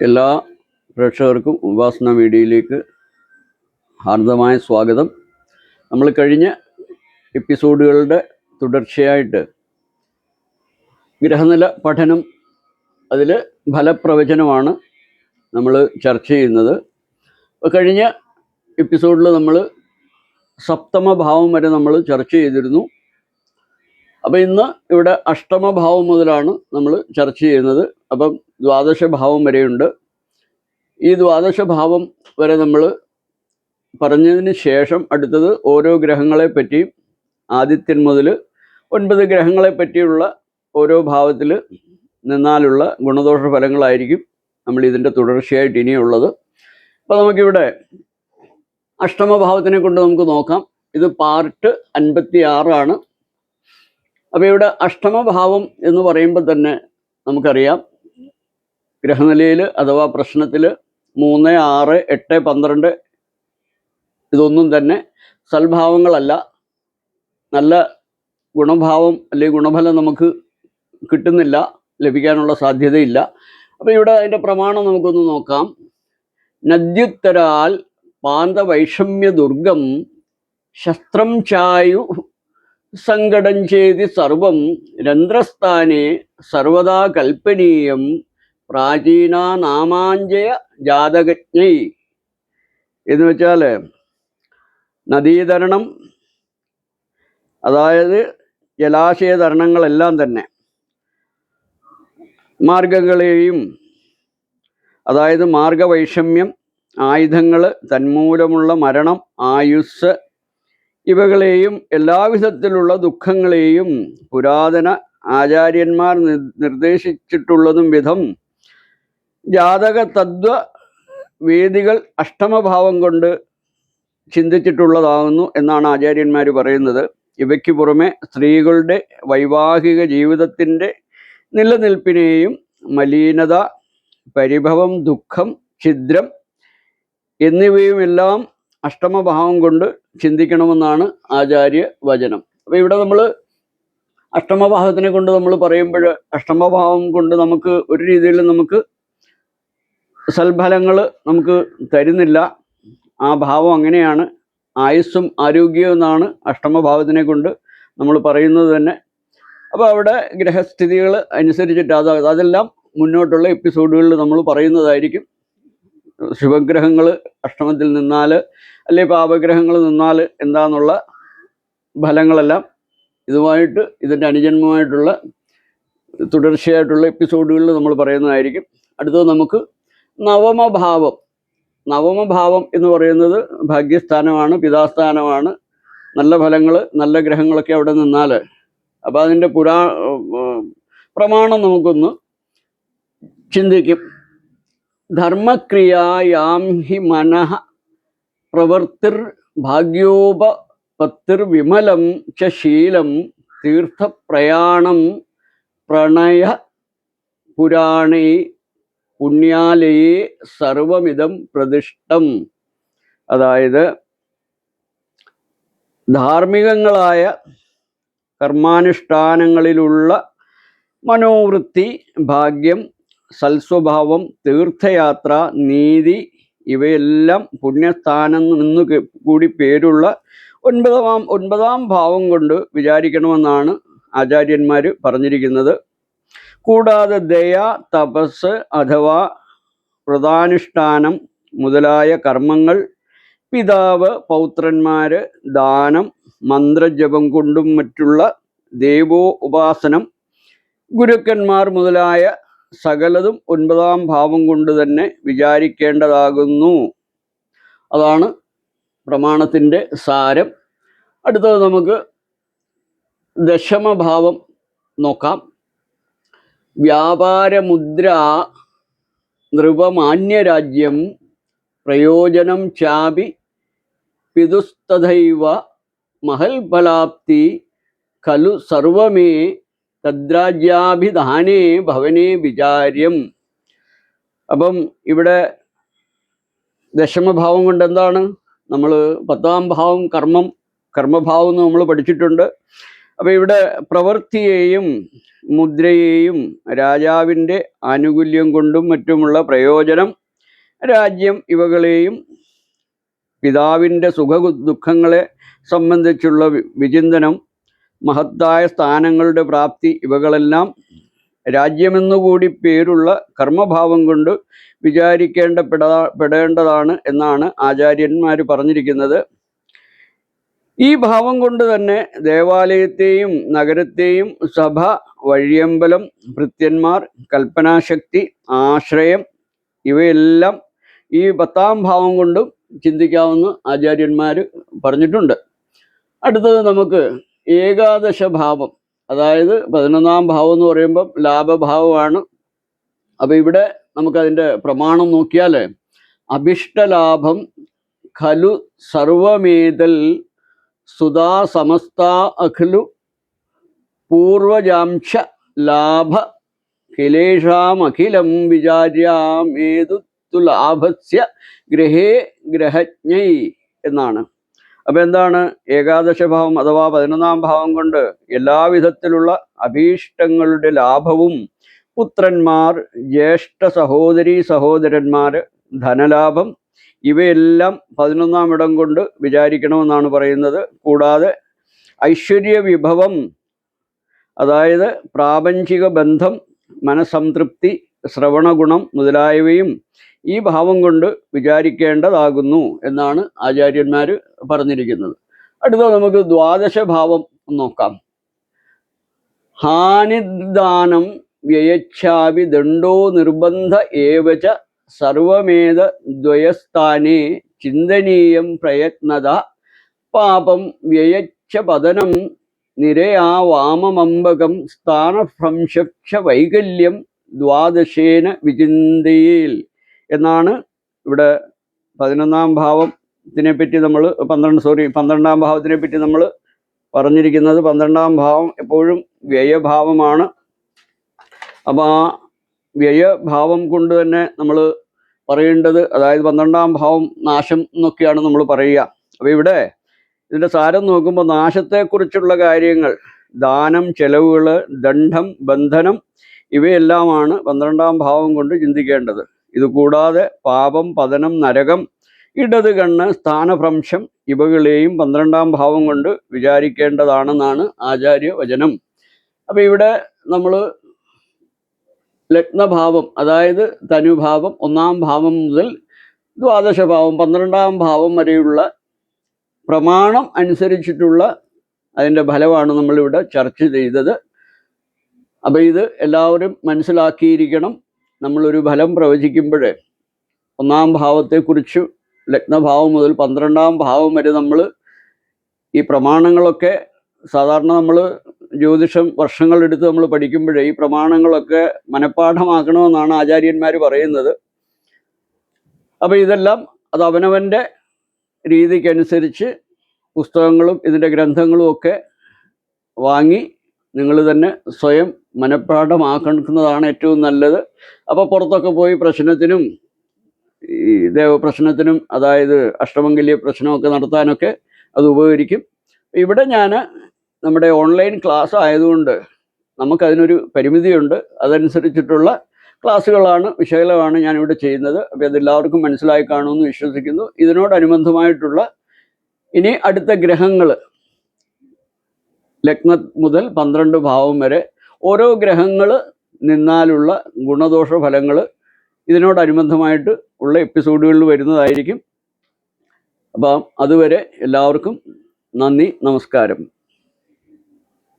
എല്ലാ പ്രേക്ഷകർക്കും ഉപാസന മീഡിയയിലേക്ക് ഹാർദമായ സ്വാഗതം. നമ്മൾ കഴിഞ്ഞ എപ്പിസോഡുകളുടെ തുടർച്ചയായിട്ട് ഗ്രഹനില പഠനം അതിൽ ഫലപ്രവചനമാണ് നമ്മൾ ചർച്ച ചെയ്യുന്നത്. കഴിഞ്ഞ എപ്പിസോഡിൽ നമ്മൾ സപ്തമഭാവം വരെ നമ്മൾ ചർച്ച ചെയ്തിരുന്നു. അപ്പോൾ ഇന്ന് ഇവിടെ അഷ്ടമഭാവം മുതലാണ് നമ്മൾ ചർച്ച ചെയ്യുന്നത്. അപ്പം ദ്വാദശഭാവം വരെയുണ്ട്. ഈ ദ്വാദശഭാവം വരെ നമ്മൾ പറഞ്ഞതിന് ശേഷം അടുത്തത് ഓരോ ഗ്രഹങ്ങളെ പറ്റിയും ആദിത്യൻ മുതൽ ഒൻപത് ഗ്രഹങ്ങളെ പറ്റിയുള്ള ഓരോ ഭാവത്തിൽ നിന്നാലുള്ള ഗുണദോഷ ഫലങ്ങളായിരിക്കും നമ്മൾ ഇതിന്റെ തുടർച്ചയായിട്ട് ഇനിയുള്ളത്. അപ്പോൾ നമുക്കിവിടെ അഷ്ടമഭാവത്തിനെ കൊണ്ട് നമുക്ക് നോക്കാം. ഇത് പാർട്ട് അൻപത്തി ആറാണ് അപ്പോൾ ഇവിടെ അഷ്ടമഭാവം എന്ന് പറയുമ്പോൾ തന്നെ നമുക്കറിയാം. ഗ്രഹനിലയിൽ അഥവാ പ്രശ്നത്തിൽ മൂന്ന് ആറ് എട്ട് പന്ത്രണ്ട് ഇതൊന്നും തന്നെ സൽഭാവങ്ങളല്ല. നല്ല ഗുണഭാവം അല്ലെങ്കിൽ ഗുണഫലം നമുക്ക് കിട്ടുന്നില്ല ലഭിക്കാനുള്ള സാധ്യതയില്ല. അപ്പോൾ ഇവിടെ അതിന്റെ പ്രമാണം നമുക്കൊന്ന് നോക്കാം. നദ്യുത്തരാൽ പാന്തവൈഷമ്യ ദുർഗം ശസ്ത്രം ചായു സങ്കടം ചെയ്തി സർവം രന്ധ്രസ്ഥാനെ സർവദാ കൽപ്പനീയം പ്രാചീന നാമാഞ്ജയ ജാതകജ്ഞൈ. എന്ന് വെച്ചാൽ നദീതരണം അതായത് ജലാശയതരണങ്ങളെല്ലാം തന്നെ. മാർഗങ്ങളെയും അതായത് മാർഗവൈഷമ്യം ആയുധങ്ങൾ തന്മൂലമുള്ള മരണം ആയുസ് ഇവകളെയും എല്ലാവിധത്തിലുള്ള ദുഃഖങ്ങളെയും പുരാതന ആചാര്യന്മാർ നിർ- നിർദ്ദേശിച്ചിട്ടുള്ളതും വിധം ജാതക തത്വ വേദികൾ അഷ്ടമഭാവം കൊണ്ട് ചിന്തിച്ചിട്ടുള്ളതാകുന്നു എന്നാണ് ആചാര്യന്മാർ പറയുന്നത്. ഇവയ്ക്ക് പുറമെ സ്ത്രീകളുടെ വൈവാഹിക ജീവിതത്തിന്റെ നിലനിൽപ്പിനെയും മലീനത പരിഭവം ദുഃഖം ഛിദ്രം എന്നിവയുമെല്ലാം അഷ്ടമഭാവം കൊണ്ട് ചിന്തിക്കണമെന്നാണ് ആചാര്യ വചനം. അപ്പോൾ ഇവിടെ നമ്മൾ അഷ്ടമഭാവത്തിനെ കൊണ്ട് നമ്മൾ പറയുമ്പോൾ അഷ്ടമഭാവം കൊണ്ട് നമുക്ക് ഒരു രീതിയിൽ നമുക്ക് സൽഫലങ്ങൾ നമുക്ക് തരുന്നില്ല. ആ ഭാവം അങ്ങനെയാണ്. ആയുസ്സും ആരോഗ്യവും എന്നാണ് അഷ്ടമഭാവത്തിനെ കൊണ്ട് നമ്മൾ പറയുന്നത് തന്നെ. അപ്പോൾ അവിടെ ഗ്രഹസ്ഥിതികൾ അനുസരിച്ചിട്ട് അത് അതെല്ലാം മുന്നോട്ടുള്ള എപ്പിസോഡുകളിൽ നമ്മൾ പറയുന്നതായിരിക്കും. ശുഭഗ്രഹങ്ങൾ അഷ്ടമത്തിൽ നിന്നാൽ അല്ലെ പാപഗ്രഹങ്ങൾ നിന്നാൽ എന്താന്നുള്ള ഫലങ്ങളെല്ലാം ഇതുമായിട്ട് ഇതിന്റെ അനുജന്മമായിട്ടുള്ള തുടർച്ചയായിട്ടുള്ള എപ്പിസോഡുകളിൽ നമ്മൾ പറയുന്നതായിരിക്കും. അടുത്തത് നമുക്ക് നവമഭാവം. നവമഭാവം എന്ന് പറയുന്നത് ഭാഗ്യസ്ഥാനമാണ് പിതാസ്ഥാനമാണ്. നല്ല ഫലങ്ങൾ നല്ല ഗ്രഹങ്ങളൊക്കെ അവിടെ നിന്നാൽ. അപ്പോൾ അതിന്റെ പുരാ പ്രമാണം നമുക്കൊന്ന് ചിന്തിക്കും. ധർമ്മക്രിയായാം ഹി മനഃ പ്രവൃത്തിർ ഭാഗ്യോപപത്തിർ വിമലം ച ശീലം തീർത്ഥപ്രയാണം പ്രണയ പുരാണേ പുണ്യാലയെ സർവമിതം പ്രതിഷ്ഠം. അതായത് ധാർമ്മികങ്ങളായ കർമാനുഷ്ഠാനങ്ങളിലുള്ള മനോവൃത്തി ഭാഗ്യം സൽസ്വഭാവം തീർത്ഥയാത്ര നീതി ഇവയെല്ലാം പുണ്യസ്ഥാനം നിന്ന് കൂടി പേരുള്ള ഒൻപതാം ഒൻപതാം ഭാവം കൊണ്ട് വിചാരിക്കണമെന്നാണ് ആചാര്യന്മാർ പറഞ്ഞിരിക്കുന്നത്. കൂടാതെ ദയ തപസ് അഥവാ വ്രതാനുഷ്ഠാനം മുതലായ കർമ്മങ്ങൾ പിതാവ് പൗത്രന്മാർ ദാനം മന്ത്രജപം കൊണ്ടും മറ്റുള്ള ദേവോ ഉപാസനം ഗുരുക്കന്മാർ മുതലായ സകലതും ഒൻപതാം ഭാവം കൊണ്ട് തന്നെ വിചാരിക്കേണ്ടതാകുന്നു. അതാണ് പ്രമാണത്തിന്റെ സാരം. അടുത്തത് നമുക്ക് ദശമഭാവം നോക്കാം. വ്യാപാരമുദ്ര നൃപമാന്യരാജ്യം പ്രയോജനം ചാപി പിതുസ്തഥൈവ മഹൽഫലാപ്തി ഖലു സർവമേ തദ്രാജ്യാഭിധാനേ ഭവനേ വിചാര്യം. അപ്പം ഇവിടെ ദശമഭാവം കൊണ്ട് എന്താണ് നമ്മൾ പത്താം ഭാവം കർമ്മം കർമ്മഭാവം എന്ന് നമ്മൾ പഠിച്ചിട്ടുണ്ട്. അപ്പോൾ ഇവിടെ പ്രവൃത്തിയെയും മുദ്രയെയും രാജാവിന്റെ ആനുകൂല്യം കൊണ്ടും മറ്റുമുള്ള പ്രയോജനം രാജ്യം ഇവകളെയും പിതാവിന്റെ സുഖ ദുഃഖങ്ങളെ സംബന്ധിച്ചുള്ള വിചിന്തനം മഹത്തായ സ്ഥാനങ്ങളുടെ പ്രാപ്തി ഇവകളെല്ലാം രാജ്യമെന്നുകൂടി പേരുള്ള കർമ്മഭാവം കൊണ്ട് വിചാരിക്കേണ്ടപ്പെടാ പെടേണ്ടതാണ് എന്നാണ് ആചാര്യന്മാർ പറഞ്ഞിരിക്കുന്നത്. ഈ ഭാവം കൊണ്ട് തന്നെ ദേവാലയത്തെയും നഗരത്തെയും സഭ വഴിയമ്പലം ഭൃത്യന്മാർ കൽപ്പനാശക്തി ആശ്രയം ഇവയെല്ലാം ഈ പത്താം ഭാവം കൊണ്ടും ചിന്തിക്കാവുന്ന ആചാര്യന്മാർ പറഞ്ഞിട്ടുണ്ട്. അടുത്തത് നമുക്ക് ഏകാദശ ഭാവം അതായത് പതിനൊന്നാം ഭാവം എന്ന് പറയുമ്പം ലാഭഭാവമാണ്. അപ്പൊ ഇവിടെ നമുക്കതിന്റെ പ്രമാണം നോക്കിയാൽ അഭിഷ്ടലാഭം ഖലു സർവമേതൽ സുതാ സമസ്ത അഖലു പൂർവജാംശ ലാഭ കിലേഷാമഖിലം വിചാര്യാമേതു ലാഭസ്യ ഗ്രഹേ ഗ്രഹജ്ഞൈ എന്നാണ്. അപ്പൊ എന്താണ്? ഏകാദശ ഭാവം അഥവാ പതിനൊന്നാം ഭാവം കൊണ്ട് എല്ലാവിധത്തിലുള്ള അഭീഷ്ടങ്ങളുടെ ലാഭവും പുത്രന്മാർ ജ്യേഷ്ഠ സഹോദരി സഹോദരന്മാർ ധനലാഭം ഇവയെല്ലാം പതിനൊന്നാം ഇടം കൊണ്ട് വിചാരിക്കണമെന്നാണ് പറയുന്നത്. കൂടാതെ ഐശ്വര്യ വിഭവം അതായത് പ്രാപഞ്ചിക ബന്ധം മനസംതൃപ്തി ശ്രവണഗുണം മുതലായവയും ഈ ഭാവം കൊണ്ട് വിചാരിക്കേണ്ടതാകുന്നു എന്നാണ് ആചാര്യന്മാർ പറഞ്ഞിരിക്കുന്നത്. അടുത്ത നമുക്ക് ദ്വാദശ ഭാവം നോക്കാം. ഹാനിദാനം വ്യയച്ഛാവി ദണ്ഡോ നിർബന്ധ ഏവച സർവമേധ ദ്വയസ്ഥാനെ ചിന്തനീയം പ്രയത്നത പാപം വ്യയച്ഛ പതനം നിരയാ വാമമമ്പകം സ്ഥാനഭ്രംശക്ഷ വൈകല്യം ദ്വാദശേന വിചിന്തയിൽ. എന്നാണ് ഇവിടെ പതിനൊന്നാം ഭാവത്തിനെ പറ്റി നമ്മൾ പന്ത്രണ്ട് സോറി പന്ത്രണ്ടാം ഭാവത്തിനെ പറ്റി നമ്മൾ പറഞ്ഞിരിക്കുന്നത്. പന്ത്രണ്ടാം ഭാവം എപ്പോഴും വ്യയഭാവമാണ്. അപ്പോൾ ആ വ്യയഭാവം കൊണ്ട് തന്നെ നമ്മൾ പറയേണ്ടത് അതായത് പന്ത്രണ്ടാം ഭാവം നാശം എന്നൊക്കെയാണ് നമ്മൾ പറയുക. അപ്പോൾ ഇവിടെ ഇതിന്റെ സാരം നോക്കുമ്പോൾ നാശത്തെക്കുറിച്ചുള്ള കാര്യങ്ങൾ ദാനം ചെലവുകൾ ദണ്ഡം ബന്ധനം ഇവയെല്ലാമാണ് പന്ത്രണ്ടാം ഭാവം കൊണ്ട് ചിന്തിക്കേണ്ടത്. ഇത് കൂടാതെ പാപം പതനം നരകം ഇടത് കണ്ണ് സ്ഥാനഭ്രംശം ഇവകളെയും പന്ത്രണ്ടാം ഭാവം കൊണ്ട് വിചാരിക്കേണ്ടതാണെന്നാണ് ആചാര്യ വചനം അപ്പം ഇവിടെ നമ്മൾ ലഗ്നഭാവം അതായത് തനുഭാവം ഒന്നാം ഭാവം മുതൽ ദ്വാദശഭാവം പന്ത്രണ്ടാം ഭാവം വരെയുള്ള പ്രമാണം അനുസരിച്ചിട്ടുള്ള അതിന്റെ ഫലമാണ് നമ്മളിവിടെ ചർച്ച ചെയ്തത്. അപ്പോൾ ഇത് എല്ലാവരും മനസ്സിലാക്കിയിരിക്കണം. നമ്മളൊരു ഫലം പ്രവചിക്കുമ്പോൾ ഒന്നാം ഭാവത്തെക്കുറിച്ച് ലഗ്നഭാവം മുതൽ പന്ത്രണ്ടാം ഭാവം വരെ നമ്മൾ ഈ പ്രമാണങ്ങളൊക്കെ സാധാരണ നമ്മൾ ജ്യോതിഷം വർഷങ്ങളെടുത്ത് നമ്മൾ പഠിക്കുമ്പോഴേ ഈ പ്രമാണങ്ങളൊക്കെ മനഃപ്പാഠമാക്കണമെന്നാണ് ആചാര്യന്മാർ പറയുന്നത്. അപ്പോൾ ഇതെല്ലാം അത് അവനവന്റെ രീതിക്കനുസരിച്ച് പുസ്തകങ്ങളും ഇതിന്റെ ഗ്രന്ഥങ്ങളും ഒക്കെ വാങ്ങി നിങ്ങൾ തന്നെ സ്വയം മനഃപ്പാഠമാക്കുന്നതാണ് ഏറ്റവും നല്ലത്. അപ്പോൾ പുറത്തൊക്കെ പോയി പ്രശ്നത്തിനും ഈ ദേവപ്രശ്നത്തിനും അതായത് അഷ്ടമംഗല്യ പ്രശ്നമൊക്കെ നടത്താനൊക്കെ അത് ഉപകരിക്കും. ഇവിടെ ഞാൻ നമ്മുടെ ഓൺലൈൻ ക്ലാസ് ആയതുകൊണ്ട് നമുക്കതിനൊരു പരിമിതിയുണ്ട്. അതനുസരിച്ചിട്ടുള്ള ക്ലാസ്സുകളാണ് വിശകലമാണ് ഞാനിവിടെ ചെയ്യുന്നത്. അപ്പോൾ അതെല്ലാവർക്കും മനസ്സിലായി കാണുമെന്ന് വിശ്വസിക്കുന്നു. ഇതിനോടനുബന്ധമായിട്ടുള്ള ഇനി അടുത്ത ഗ്രഹങ്ങൾ ലഗ്നത് മുതൽ പന്ത്രണ്ട് ഭാവം വരെ ഓരോ ഗ്രഹങ്ങൾ നിന്നാലുള്ള ഗുണദോഷ ഫലങ്ങൾ ഇതിനോടനുബന്ധമായിട്ട് ഉള്ള എപ്പിസോഡുകളിൽ വരുന്നതായിരിക്കും. അപ്പം അതുവരെ എല്ലാവർക്കും നന്ദി നമസ്കാരം.